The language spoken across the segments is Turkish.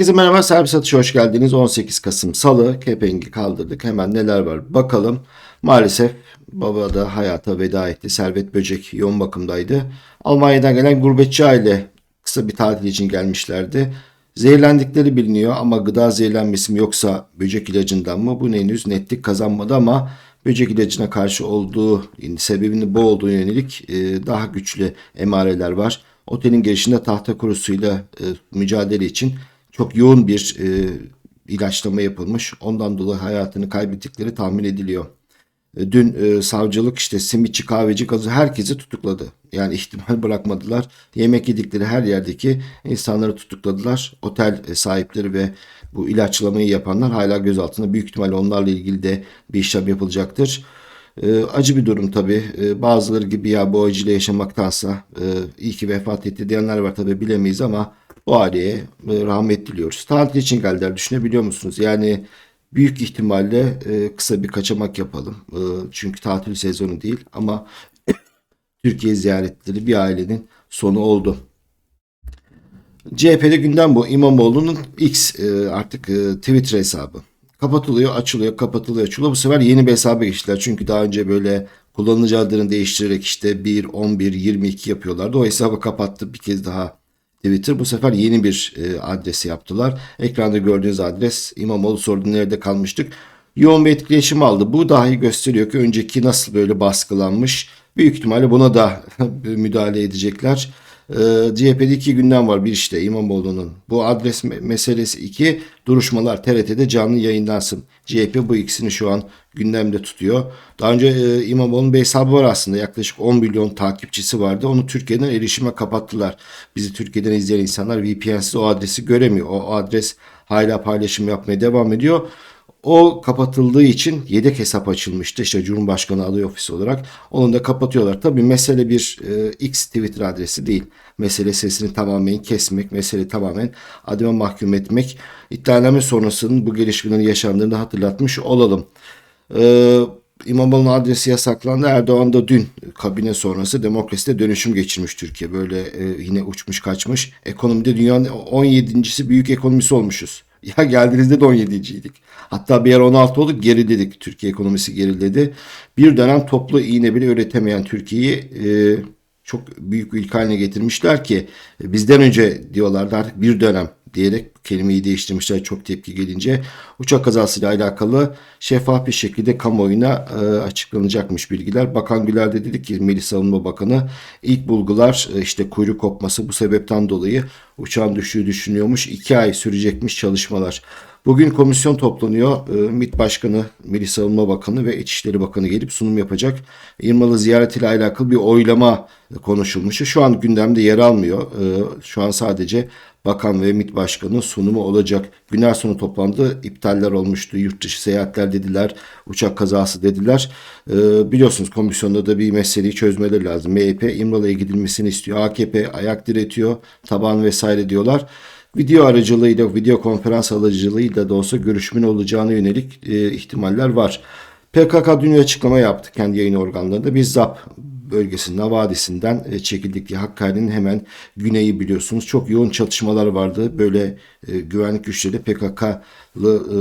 Herkese merhaba. Servis Atış'a hoş geldiniz. 18 Kasım Salı. Kepengi kaldırdık. Hemen neler var bakalım. Maalesef baba da hayata veda etti. Servet Böcek yoğun bakımdaydı. Almanya'dan gelen gurbetçi aile kısa bir tatil için gelmişlerdi. Zehirlendikleri biliniyor ama gıda zehirlenmesi mi yoksa böcek ilacından mı? Bu henüz netlik kazanmadı ama böcek ilacına karşı olduğu sebebinin bu olduğu yönelik e, daha güçlü emareler var. Otelin girişinde tahta kurusuyla e, mücadele için çok yoğun bir e, ilaçlama yapılmış. Ondan dolayı hayatını kaybettikleri tahmin ediliyor. E, dün e, savcılık işte simitçi, kahveci, gazı herkesi tutukladı. Yani ihtimal bırakmadılar. Yemek yedikleri her yerdeki insanları tutukladılar. Otel e, sahipleri ve bu ilaçlamayı yapanlar hala gözaltında. Büyük ihtimalle onlarla ilgili de bir işlem yapılacaktır. E, acı bir durum tabii. E, bazıları gibi ya bu acıyla yaşamaktansa e, iyi ki vefat etti diyenler var tabii bilemeyiz ama bu aileye e, rahmet diliyoruz. Tatil için geldiler düşünebiliyor musunuz? Yani büyük ihtimalle e, kısa bir kaçamak yapalım. E, çünkü tatil sezonu değil ama Türkiye ziyaretleri bir ailenin sonu oldu. CHP'de gündem bu. İmamoğlu'nun X artık Twitter hesabı. Kapatılıyor, açılıyor, kapatılıyor, açılıyor. Bu sefer yeni bir hesaba geçtiler. Çünkü daha önce böyle kullanıcı adlarını değiştirerek işte 1, 11, 22 yapıyorlardı. O hesabı kapattı bir kez daha Twitter. Bu sefer yeni bir e, adresi yaptılar. Ekranda gördüğünüz adres İmamoğlu sordu nerede kalmıştık. Yoğun bir etkileşim aldı. Bu dahi gösteriyor ki önceki nasıl böyle baskılanmış. Büyük ihtimalle buna da müdahale edecekler. Ee, CHP'de iki gündem var. Bir işte İmamoğlu'nun bu adres meselesi. iki duruşmalar TRT'de canlı yayınlansın. CHP bu ikisini şu an gündemde tutuyor. Daha önce e, İmamoğlu'nun bir hesabı var aslında. Yaklaşık 10 milyon takipçisi vardı. Onu Türkiye'den erişime kapattılar. Bizi Türkiye'den izleyen insanlar VPN'siz o adresi göremiyor. O adres hala paylaşım yapmaya devam ediyor. O kapatıldığı için yedek hesap açılmıştı. İşte Cumhurbaşkanı aday ofisi olarak. Onu da kapatıyorlar. Tabii mesele bir e, X Twitter adresi değil. Mesele sesini tamamen kesmek, mesele tamamen adime mahkum etmek. İddianame sonrasının bu gelişmelerin yaşandığını hatırlatmış olalım. Ee, İmamoğlu'nun adresi yasaklandı. Erdoğan da dün kabine sonrası demokraside dönüşüm geçirmiş Türkiye. Böyle e, yine uçmuş kaçmış. Ekonomide dünyanın 17.si büyük ekonomisi olmuşuz. Ya geldiğinizde de 17.ydik. Hatta bir yer 16 olduk geriledik. Türkiye ekonomisi geriledi. Bir dönem toplu iğne bile üretemeyen Türkiye'yi e, çok büyük bir ülke haline getirmişler ki e, bizden önce diyorlardı artık bir dönem diyerek kelimeyi değiştirmişler çok tepki gelince. Uçak kazasıyla alakalı şeffaf bir şekilde kamuoyuna e, açıklanacakmış bilgiler. Bakan Güler de dedi ki Milli Savunma Bakanı ilk bulgular e, işte kuyruk kopması bu sebepten dolayı uçağın düştüğü düşünüyormuş. iki ay sürecekmiş çalışmalar. Bugün komisyon toplanıyor. E, MİT Başkanı, Milli Savunma Bakanı ve İçişleri Bakanı gelip sunum yapacak. İrmalı ziyaretiyle alakalı bir oylama konuşulmuş. Şu an gündemde yer almıyor. E, şu an sadece Bakan ve MİT Başkanı sunumu olacak. Günler sonu toplandı. iptaller olmuştu. Yurt dışı seyahatler dediler. Uçak kazası dediler. Ee, biliyorsunuz komisyonda da bir meseleyi çözmeleri lazım. MHP İmralı'ya gidilmesini istiyor. AKP ayak diretiyor. Taban vesaire diyorlar video aracılığıyla, video konferans aracılığıyla da olsa görüşmenin olacağına yönelik e, ihtimaller var. PKK dün açıklama yaptı kendi yayın organlarında. Biz ZAP bölgesinden, vadisinden e, çekildik diye Hakkari'nin hemen güneyi biliyorsunuz. Çok yoğun çatışmalar vardı. Böyle e, güvenlik güçleri PKK'lı e,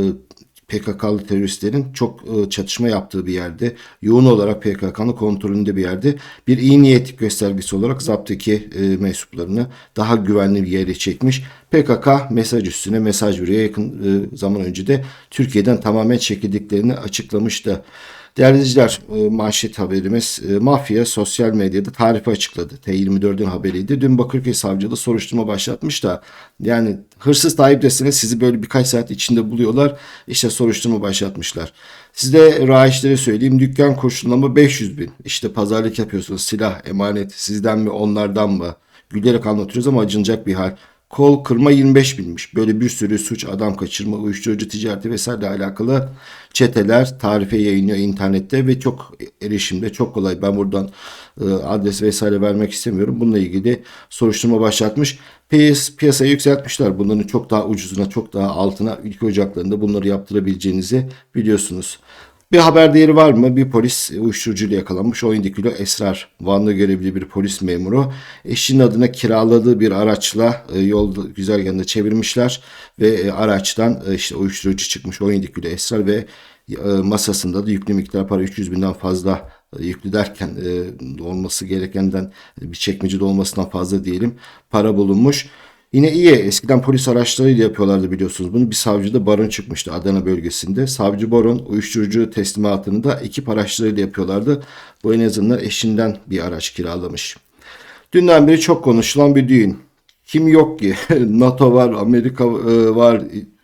PKK'lı teröristlerin çok e, çatışma yaptığı bir yerde, yoğun olarak PKK'nın kontrolünde bir yerde bir iyi niyet göstergesi olarak zaptaki e, mensuplarını daha güvenli bir yere çekmiş. PKK mesaj üstüne mesaj veriyor. Yakın e, zaman önce de Türkiye'den tamamen çekildiklerini açıklamıştı. Değerli izleyiciler e, manşet haberimiz e, mafya sosyal medyada tarifi açıkladı. T24'ün haberiydi. Dün Bakırköy Savcılığı soruşturma başlatmış da yani hırsız Tayyip desene sizi böyle birkaç saat içinde buluyorlar. İşte soruşturma başlatmışlar. Size rahiçlere söyleyeyim dükkan kurşunlama 500 bin. İşte pazarlık yapıyorsunuz silah emanet sizden mi onlardan mı? Gülerek anlatıyoruz ama acınacak bir hal kol kırma 25 binmiş. Böyle bir sürü suç, adam kaçırma, uyuşturucu ticareti vesaire alakalı çeteler tarife yayınlıyor internette ve çok erişimde çok kolay. Ben buradan e, adres vesaire vermek istemiyorum. Bununla ilgili soruşturma başlatmış. Piyas, piyasayı yükseltmişler. Bunların çok daha ucuzuna, çok daha altına ülke ocaklarında bunları yaptırabileceğinizi biliyorsunuz. Bir haber değeri var mı? Bir polis uyuşturucuyla yakalanmış. 17 kilo esrar. Van'da görevli bir polis memuru. Eşinin adına kiraladığı bir araçla e, yol güzergahında çevirmişler. Ve e, araçtan e, işte uyuşturucu çıkmış. 17 kilo esrar ve masasında da yüklü miktar para 300 binden fazla yüklü derken olması gerekenden bir çekmecede olmasından fazla diyelim para bulunmuş. Yine iyi eskiden polis araçlarıyla yapıyorlardı biliyorsunuz bunu. Bir savcı da baron çıkmıştı Adana bölgesinde. Savcı baron uyuşturucu teslimatını da ekip araçlarıyla yapıyorlardı. Bu en azından eşinden bir araç kiralamış. Dünden beri çok konuşulan bir düğün. Kim yok ki? NATO var, Amerika e, var,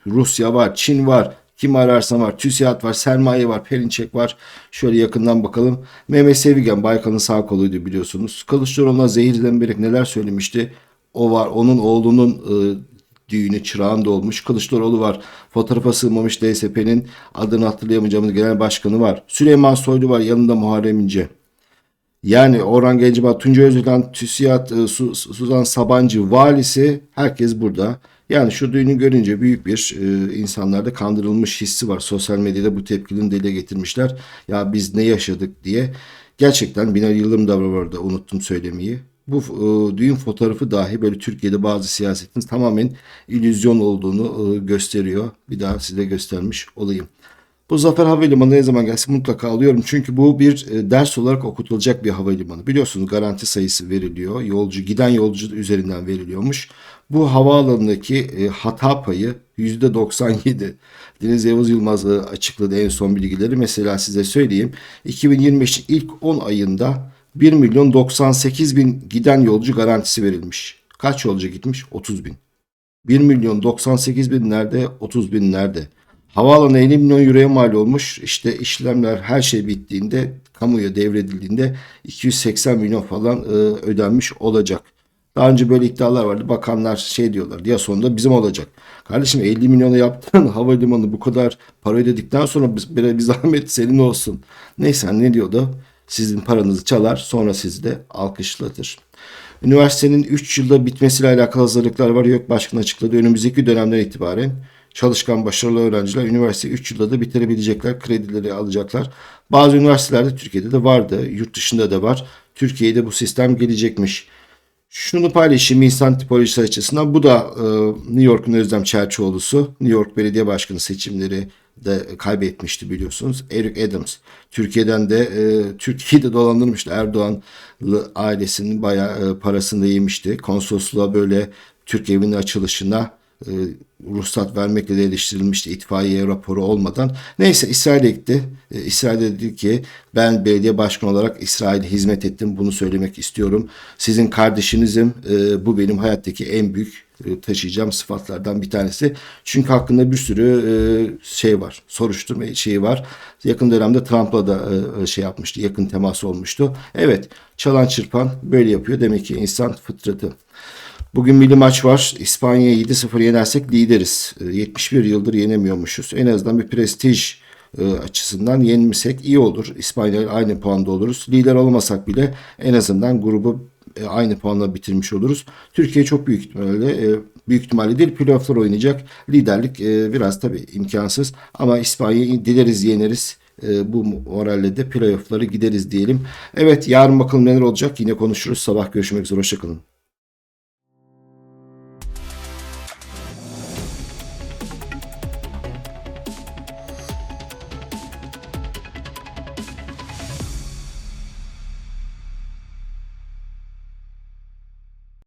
Rusya var, Çin var. Kim ararsan var. TÜSİAD var, Sermaye var, Perinçek var. Şöyle yakından bakalım. Mehmet Sevigen Baykal'ın sağ koluydu biliyorsunuz. Kılıçdaroğlu'na zehir zemberek neler söylemişti. O var. Onun oğlunun e, düğünü çırağında olmuş. Kılıçdaroğlu var. Fotoğrafa sığmamış DSP'nin adını hatırlayamayacağımız genel başkanı var. Süleyman Soylu var. Yanında Muharrem İnce. Yani Orhan Gencebay, Tuncay Özülen, TÜSİAD, e, Su- Suzan Sabancı valisi herkes burada. Yani şu düğünü görünce büyük bir e, insanlarda kandırılmış hissi var. Sosyal medyada bu tepkinin dile getirmişler. Ya biz ne yaşadık diye. Gerçekten Binali Yıldırım da var orada unuttum söylemeyi. Bu e, düğün fotoğrafı dahi böyle Türkiye'de bazı siyasetin tamamen illüzyon olduğunu e, gösteriyor. Bir daha size göstermiş olayım. Bu Zafer Havalimanı ne zaman gelsin mutlaka alıyorum. Çünkü bu bir e, ders olarak okutulacak bir havalimanı. Biliyorsunuz garanti sayısı veriliyor. Yolcu giden yolcu üzerinden veriliyormuş. Bu havaalanındaki e, hata payı %97. Deniz Yavuz Yılmaz e, açıkladı en son bilgileri. Mesela size söyleyeyim. 2025'in ilk 10 ayında 1 milyon 98 bin giden yolcu garantisi verilmiş. Kaç yolcu gitmiş? 30 bin. 1 milyon 98 bin nerede? 30 bin nerede? Havaalanı 50 milyon euroya mal olmuş. İşte işlemler her şey bittiğinde kamuya devredildiğinde 280 milyon falan e, ödenmiş olacak. Daha önce böyle iddialar vardı. Bakanlar şey diyorlar ya sonunda bizim olacak. Kardeşim 50 milyona yaptığın havalimanı bu kadar para ödedikten sonra bir, bir, zahmet senin olsun. Neyse ne diyordu? Sizin paranızı çalar sonra sizi de alkışlatır. Üniversitenin 3 yılda bitmesiyle alakalı hazırlıklar var. Yok başkan açıkladı. Önümüzdeki dönemden itibaren çalışkan başarılı öğrenciler üniversiteyi 3 yılda da bitirebilecekler. Kredileri alacaklar. Bazı üniversitelerde Türkiye'de de vardı. Yurt dışında da var. Türkiye'de bu sistem gelecekmiş. Şunu paylaşayım insan tipolojisi açısından. Bu da e, New York'un Özlem Çerçioğlu'su. New York Belediye Başkanı seçimleri de kaybetmişti biliyorsunuz. Eric Adams. Türkiye'den de e, Türkiye'de dolandırmıştı. Erdoğanlı ailesinin bayağı e, parasını da yemişti. Konsolosluğa böyle Türk evinin açılışına e, ruhsat vermekle de eleştirilmişti itfaiye raporu olmadan. Neyse İsrail'e gitti. E, İsrail'de dedi ki ben belediye başkanı olarak İsrail'e hizmet ettim. Bunu söylemek istiyorum. Sizin kardeşinizim. E, bu benim hayattaki en büyük taşıyacağım sıfatlardan bir tanesi. Çünkü hakkında bir sürü e, şey var. Soruşturma şeyi var. Yakın dönemde Trump'la da e, şey yapmıştı. Yakın temas olmuştu. Evet çalan çırpan böyle yapıyor. Demek ki insan fıtratı. Bugün milli maç var. İspanya'yı 7-0 yenersek lideriz. E, 71 yıldır yenemiyormuşuz. En azından bir prestij e, açısından yenilsek iyi olur. İspanya aynı puanda oluruz. Lider olmasak bile en azından grubu e, aynı puanla bitirmiş oluruz. Türkiye çok büyük ihtimalle e, büyük ihtimalle değil playofflar oynayacak. Liderlik e, biraz tabii imkansız ama İspanya'yı dileriz yeneriz. Bu moralle de playoffları gideriz diyelim. Evet yarın bakalım neler olacak yine konuşuruz. Sabah görüşmek üzere hoşçakalın.